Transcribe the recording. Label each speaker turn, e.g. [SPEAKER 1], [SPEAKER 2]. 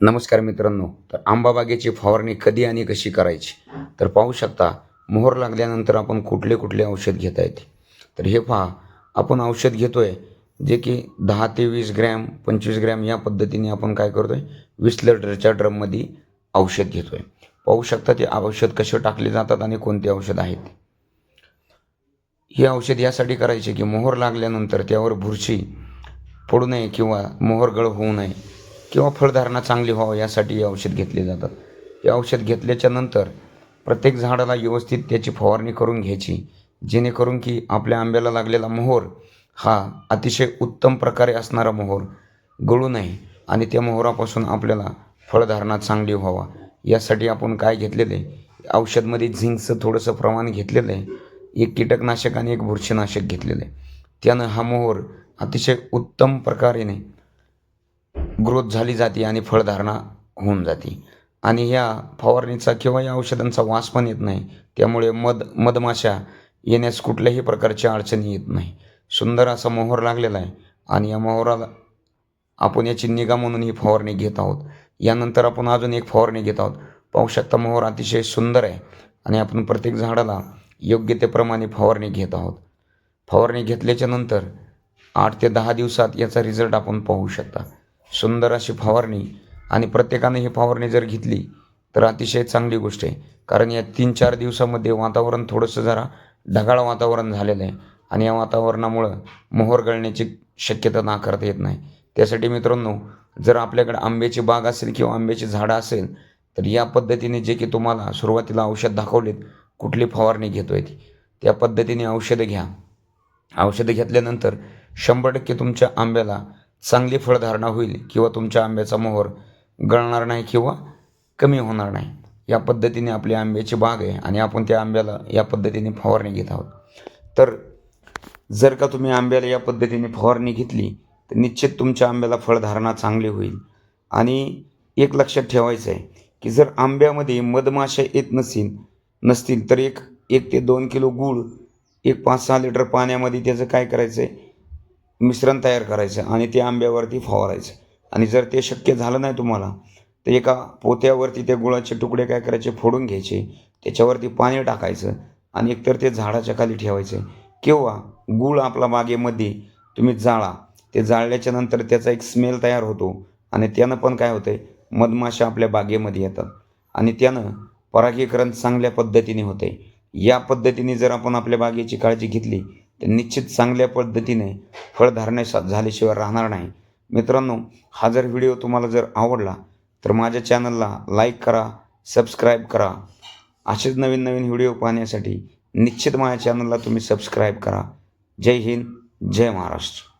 [SPEAKER 1] नमस्कार मित्रांनो तर आंबाबागेची फवारणी कधी आणि कशी करायची? तर पाहू शकता मोहर लागल्यानंतर आपण कुठले कुठले औषध घेता येते? तर हे पहा आपण औषध घेतो आहे जे की दहा ते वीस ग्रॅम पंचवीस ग्रॅम या पद्धतीने आपण काय करतो आहे वीस लिटरच्या ड्रममध्ये औषध घेतो आहे पाहू शकता ते औषध कसे टाकले जातात आणि कोणते औषध आहेत? हे औषध यासाठी करायचे की मोहर लागल्यानंतर त्यावर बुरशी पडू नये किंवा मोहर गळ होऊ नये. किंवा फळधारणा चांगली व्हावं यासाठी हे औषध घेतले जातात. हे औषध घेतल्याच्या नंतर प्रत्येक झाडाला व्यवस्थित त्याची फवारणी करून घ्यायची जेणेकरून की आपल्या आंब्याला लागलेला मोहर हा अतिशय उत्तम प्रकारे असणारा मोहर गळू नये आणि त्या मोहरापासून आपल्याला फळधारणा चांगली व्हावा. यासाठी आपण काय घेतलेलं आहे? औषधमध्ये झिंकचं थोडंसं प्रमाण घेतलेलं आहे. एक कीटकनाशक आणि एक बुरशीनाशक घेतलेलं आहे. त्यानं हा मोहर अतिशय उत्तम प्रकारेने ग्रोथ झाली जाते आणि फळधारणा होऊन जाते. आणि ह्या फवारणीचा किंवा या औषधांचा वास पण येत नाही. त्यामुळे मध मधमाशा येण्यास कुठल्याही प्रकारची अडचणी येत नाही. सुंदर असा मोहर लागलेला आहे आणि या मोहराला आपण याची निगा म्हणून ही फवारणी घेत आहोत. यानंतर आपण अजून एक फवारणी घेत आहोत. पाहू शकता मोहर अतिशय सुंदर आहे आणि आपण प्रत्येक झाडाला योग्य ते प्रमाणे फवारणी घेत आहोत. फवारणी घेतल्याच्या नंतर आठ ते दहा दिवसात याचा रिझल्ट आपण पाहू शकता. सुंदर अशी फवारणी आणि प्रत्येकाने ही फवारणी जर घेतली तर अतिशय चांगली गोष्ट आहे. कारण या तीन चार दिवसामध्ये वातावरण थोडंसं जरा ढगाळ वातावरण झालेलं आहे आणि या वातावरणामुळं मोहर गळण्याची शक्यता नाकारता येत नाही. त्यासाठी मित्रांनो जर आपल्याकडे आंब्याची बाग असेल किंवा आंब्याची झाडं असेल तर या पद्धतीने जे की तुम्हाला सुरुवातीला औषध दाखवलेत कुठली फवारणी घेतो आहे ती त्या पद्धतीने औषधं घ्या. औषधं घेतल्यानंतर शंभर टक्के तुमच्या आंब्याला चांगली फळधारणा होईल किंवा तुमच्या आंब्याचा मोहर गळणार नाही किंवा कमी होणार नाही. या पद्धतीने आपली आंब्याची बाग आहे आणि आपण त्या आंब्याला या पद्धतीने फवारणी घेत आहोत. तर जर का तुम्ही आंब्याला या पद्धतीने फवारणी घेतली तर निश्चित तुमच्या आंब्याला फळधारणा चांगली होईल. आणि एक लक्षात ठेवायचं आहे की जर आंब्यामध्ये मधमाशा येत नसतील नसतील तर एक एक ते दोन किलो गूळ एक पाच सहा लिटर पाण्यामध्ये त्याचं काय करायचं आहे मिश्रण तयार करायचं आणि ते आंब्यावरती फवारायचं. आणि जर ते शक्य झालं नाही तुम्हाला तर एका पोत्यावरती त्या गुळाचे तुकडे काय करायचे फोडून घ्यायचे त्याच्यावरती पाणी टाकायचं आणि एकतर ते झाडाच्या खाली ठेवायचं. किंवा गूळ आपला बागेमध्ये तुम्ही जाळा. ते जाळल्याच्या नंतर त्याचा एक स्मेल तयार होतो आणि त्यानं पण काय होतं आहे मधमाशा आपल्या बागेमध्ये येतात. आणि त्यानं परागीकरण चांगल्या पद्धतीने होते या पद्धतीने जर आपण आपल्या बागेची काळजी घेतली ते निश्चित चांगल्या पद्धतीने फळधारणे सा- झाल्याशिवाय राहणार नाही. मित्रांनो हा जर व्हिडिओ तुम्हाला जर आवडला तर माझ्या चॅनलला लाईक करा सबस्क्राईब करा. असेच नवीन नवीन व्हिडिओ पाहण्यासाठी निश्चित माझ्या चॅनलला तुम्ही सबस्क्राईब करा. जय हिंद जय महाराष्ट्र.